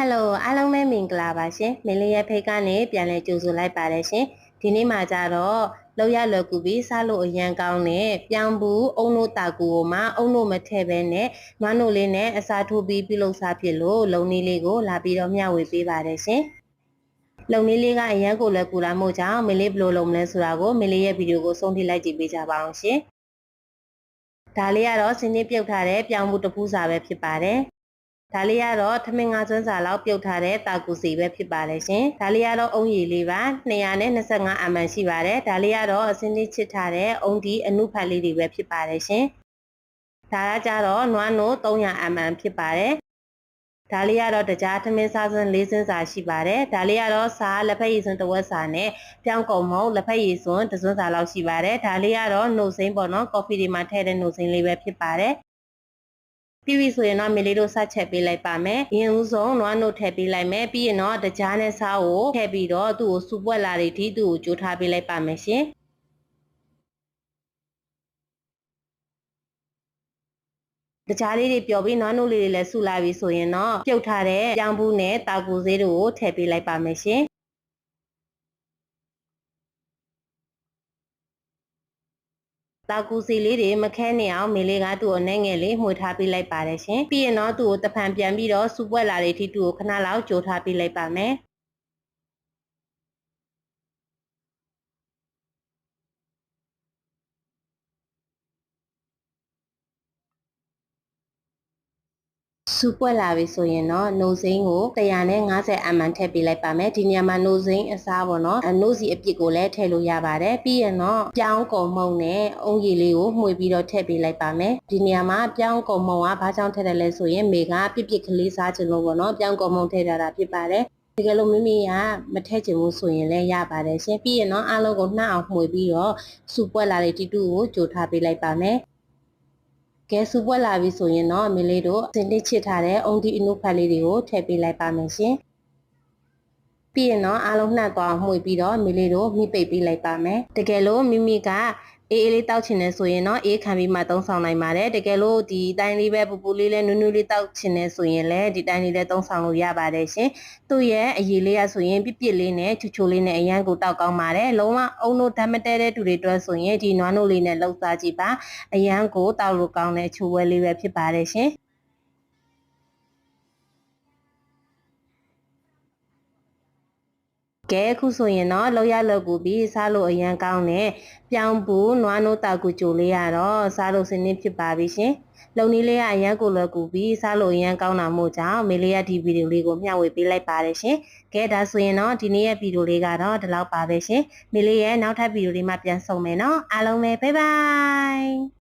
ဟယ်လိုအားလုံးပဲမင်္ဂလာပါရှင်မင်းလေးရဲ့ဖိတ်ကနေပြန်လဲကြိုဆိုလိုက်ပါတယ်ရှင်ဒီနေ့မှာကြတော့လောက်ရလွယ်ကူပြီးစားလို့အရန်ကောင်းတဲ့ပြောင်းဘူးအုံတို့တာကူကိုမှအုံတို့မထည့်ဘဲနဲ့နွားနို့လေးနဲ့အစာထိုးပြီးပြုလုပ်စားဖြစ်လို့လုံနည်းလေးကိုလာပြီးတော့မျှဝေပေးပါတယ်ရှင်လုံနည်းလေးကအရန်ကိုလည်းကူလာမှုကြောင့်မင်းလေးဘယ်လိုလုပ်မလဲဆိုတာကိုမင်းလေးရဲ့ဗီဒီယိုကိုဆုံးထိလိုက်ကြည့်ပေးကြပါအောင်ရှင်ဒါလေးကတော့စင်းနေပြုတ်ထားတဲ့ပြောင်းဘူးတစ်ဖူးစာပဲဖြစ်ပါတယ် ဒါလေးကတော့ထမင်းငါးကျွန်းစာလောက်ပြုတ်ထားတဲ့တာကူစီပဲဖြစ်ပါတယ်ရှင်။ဒါလေးကတော့အုံရည်လေးပါ225 ml ရှိပါတယ်။ဒါလေးကတော့အစင်းလေးချစ်ထားတဲ့အုံဒီအနုဖတ်လေးတွေပဲဖြစ်ပါတယ်ရှင်။ဒါကကြတော့နွားနို့300 ml ဖြစ်ပါတယ်။ဒါလေးကတော့တကြားထမင်းစားစင်း၄စင်းစာရှိပါတယ်။ဒါလေးကတော့စားလက်ဖက်ရည်စွန်းတစ်ဝက်စာနဲ့ပြောင်းကုန်မုံလက်ဖက်ရည်စွန်းတစ်စွန်းစာလောက်ရှိပါတယ်။ဒါလေးကတော့နှုတ်စိမ်းပေါ့နော်။ကော်ဖီတွေမှာထည့်တဲ့နှုတ်စိမ်းလေးပဲဖြစ်ပါတယ်။ ပြီးပြီဆိုရင်တော့မေလေးတို့ဆက်ချက်ပေးလိုက်ပါမယ်။ရင်ဦးဆုံးနွားနို့ထည့်ပေးလိုက်မယ်။ပြီးရင်တော့တကြားနဲ့စားကိုထည့်ပြီးတော့သူ့ကိုစူပွက်လာတွေထိသူ့ကိုကြိုးထားပေးလိုက်ပါမယ်ရှင်။တကြားလေးတွေပျော်ပြီးနွားနို့လေးတွေလည်းဆူလာပြီဆိုရင်တော့ပြုတ်ထားတဲ့ကြောင်ဘူးနဲ့တာကူဆေးတို့ကိုထည့်ပေးလိုက်ပါမယ်ရှင်။ တာကူစီလေးတွေမခဲနေအောင်မေလေးကသူ့အနေငယ်လေးမှွေထားပေးလိုက်ပါတယ်ရှင်ပြီးရင်တော့သူ့ကိုတဖန်ပြန်ပြီးတော့စူပွက်လာတဲ့ထိသူ့ကိုခဏလောက်ကြိုထားပေးလိုက်ပါမယ် စူပွက်လာပြီဆိုရင်တော့နိုစိမ်းကို150 ml ထည့်ပေးလိုက်ပါမယ်ဒီနေရာမှာနိုစိမ်းအစားပေါ့နော်အနို့စီအပြစ်ကိုလည်းထည့်လို့ရပါတယ်ပြီးရင်တော့ပြောင်းကုန်မုံနဲ့အုံရည်လေးကိုမှွေပြီးတော့ထည့်ပေးလိုက်ပါမယ်ဒီနေရာမှာပြောင်းကုန်မုံကဘာကြောင့်ထည့်တယ်လဲဆိုရင်မေကပြစ်ပြစ်ကလေးစားချင်လို့ပေါ့နော်ပြောင်းကုန်မုံထည့်ထားတာဖြစ်ပါတယ်တကယ်လို့မိမိကမထည့်ချင်ဘူးဆိုရင်လည်းရပါတယ်ရှင်ပြီးရင်တော့အားလုံးကိုနှောက်အောင်မှွေပြီးတော့စူပွက်လာတဲ့တီတူကိုကြိုထားပေးလိုက်ပါမယ် ကဲစူပွက်လာပြီဆိုရင်တော့အမေလေးတို့စင်တစ်ချစ်ထားတဲ့အုံဒီအနုဖတ်လေးတွေကိုထည့်ပေးလိုက်ပါမယ်ရှင်ပြီးရင်တော့အားလုံးနှံ့သွားမှွေပြီးတော့မိလေးတို့မိပိတ်ပေးလိုက်ပါမယ်တကယ်လို့မိမိက အေးအေးလေးတောက်ချင်တယ်ဆိုရင်တော့အေးခံပြီးမှသုံးဆောင်နိုင်ပါတယ်တကယ်လို့ဒီတိုင်းလေးပဲပူပူလေးလဲနူးနူးလေးတောက်ချင်တယ်ဆိုရင်လည်းဒီတိုင်းလေးလည်းသုံးဆောင်လို့ရပါတယ်ရှင်သူ့ရဲ့အရေးလေးရဆိုရင်ပြစ်ပြစ်လေးနဲ့ချူချူလေးနဲ့အရန်ကိုတောက်ကောင်းပါတယ်လုံးဝအုံတို့ဓာတ်မတဲတဲ့တူတွေတွဲဆိုရင်ဒီနွားနို့လေးနဲ့လှုပ်စားကြည့်ပါအရန်ကိုတောက်လို့ကောင်းတဲ့ချူဝဲလေးပဲဖြစ်ပါတယ်ရှင် ကဲအခုဆိုရင်တော့လောက်ရလောက်ကူပြီးစားလို့အရန်ကောင်းတဲ့ပြောင်းပူနွားနို့တောက်ကူကြိုလေးရတော့စားလို့စနစ်ဖြစ်ပါပြီရှင်လုံနည်းလေးကအရန်ကိုလွယ်ကူပြီးစားလို့အရန်ကောင်းတာမို့ကြောင့်မေလေးရဒီဗီဒီယိုလေးကိုမျှဝေပေးလိုက်ပါတယ်ရှင်ကဲဒါဆိုရင်တော့ဒီနေ့ရဲ့ဗီဒီယိုလေးကတော့ဒီလောက်ပါပဲရှင်မေလေးရဲ့နောက်ထပ်ဗီဒီယိုလေးမှာပြန်ဆုံမယ်နော်အားလုံးပဲဘိုင်ဘိုင်